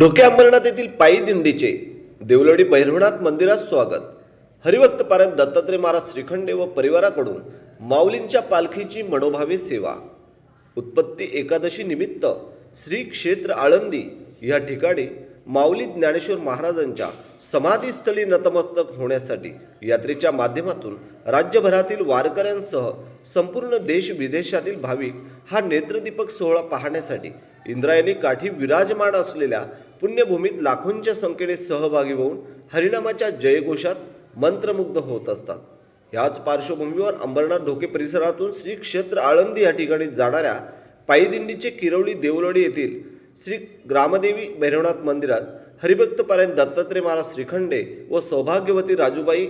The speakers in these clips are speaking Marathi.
ढोके अंबरनाथ येथील पायी दिंडीचे देवलडी भैरवनाथ मंदिरात स्वागत. हरिभक्त पारायण दत्तात्रय महाराज श्रीखंडे व परिवाराकडून माऊलींच्या पालखीची मनोभावी सेवा. उत्पत्ती एकादशी निमित्त श्री क्षेत्र आळंदी या ठिकाणी माऊली ज्ञानेश्वर महाराजांच्या समाधीस्थळी नतमस्तक होण्यासाठी यात्रेच्या माध्यमातून राज्यभरातील वारकऱ्यांसह संपूर्ण देश विदेशातील भाविक हा नेत्रदीपक सोहळा पाहण्यासाठी इंद्रायणी काठी विराजमान असलेल्या पुण्यभूमीत लाखोंच्या संख्येने सहभागी होऊन हरिनामाच्या जयघोषात मंत्रमुग्ध होत असतात. याच पार्श्वभूमीवर अंबरनाथ ढोके परिसरातून श्री क्षेत्र आळंदी या ठिकाणी जाणाऱ्या पायीदिंडीचे किरवली देवलडी येथील श्री ग्रामदेवी भैरवनाथ मंदिरात हरिभक्तपारायण दत्तात्रय महाराज श्रीखंडे व सौभाग्यवती राजूबाई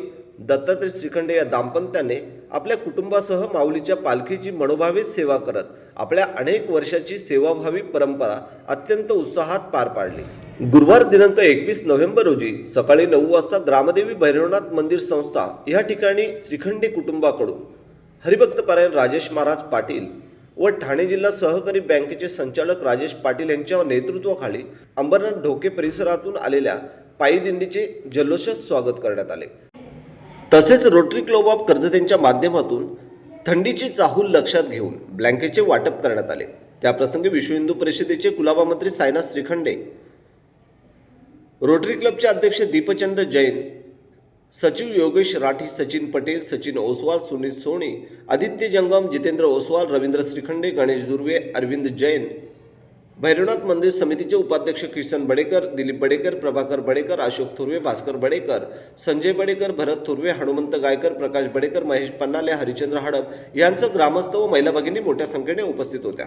दत्तात्रय श्रीखंडे या दाम्पत्याने आपल्या कुटुंबासह माऊलीच्या पालखीची मनोभावे सेवा करत आपल्या अनेक वर्षाची सेवाभावी परंपरा अत्यंत उत्साहात पार पाडली. गुरुवार दिनांक एकवीस नोव्हेंबर रोजी सकाळी नऊ वाजता ग्रामदेवी भैरवनाथ मंदिर संस्था या ठिकाणी श्रीखंडे कुटुंबाकडून हरिभक्तपारायण राजेश महाराज पाटील व ठाणे जिल्हा सहकारी बँकेचे संचालक राजेश पाटील यांच्या नेतृत्वाखाली अंबरनाथ ढोके परिसरातून आलेल्या पायी दिंडीचे जल्लोषात स्वागत करण्यात आले. तसेच रोटरी क्लब ऑफ कर्जतेंच्या माध्यमातून थंडीची चाहूल लक्षात घेऊन ब्लँकेटचे वाटप करण्यात आले. त्याप्रसंगी विश्व हिंदू परिषदेचे कुलाबा मंत्री सायना श्रीखंडे रोटरी क्लबचे अध्यक्ष दीपचंद जैन सचिव योगेश राठी सचिन पटेल सचिन ओसवाल सुनील सोनी आदित्य जंगम जितेंद्र ओसवाल रवींद्र श्रीखंडे गणेश दुर्वे अरविंद जैन भैरवनाथ मंदिर समितीचे उपाध्यक्ष किसन बडेकर दिलीप बडेकर प्रभाकर बडेकर अशोक थुर्वे भास्कर बडेकर संजय बडेकर भरत थुर्वे हनुमंत गायकर प्रकाश बडेकर महेश पन्नाले हरिचंद्र हडप यांचं ग्रामस्थ व महिला भगिनी मोठ्या संख्येने उपस्थित होत्या.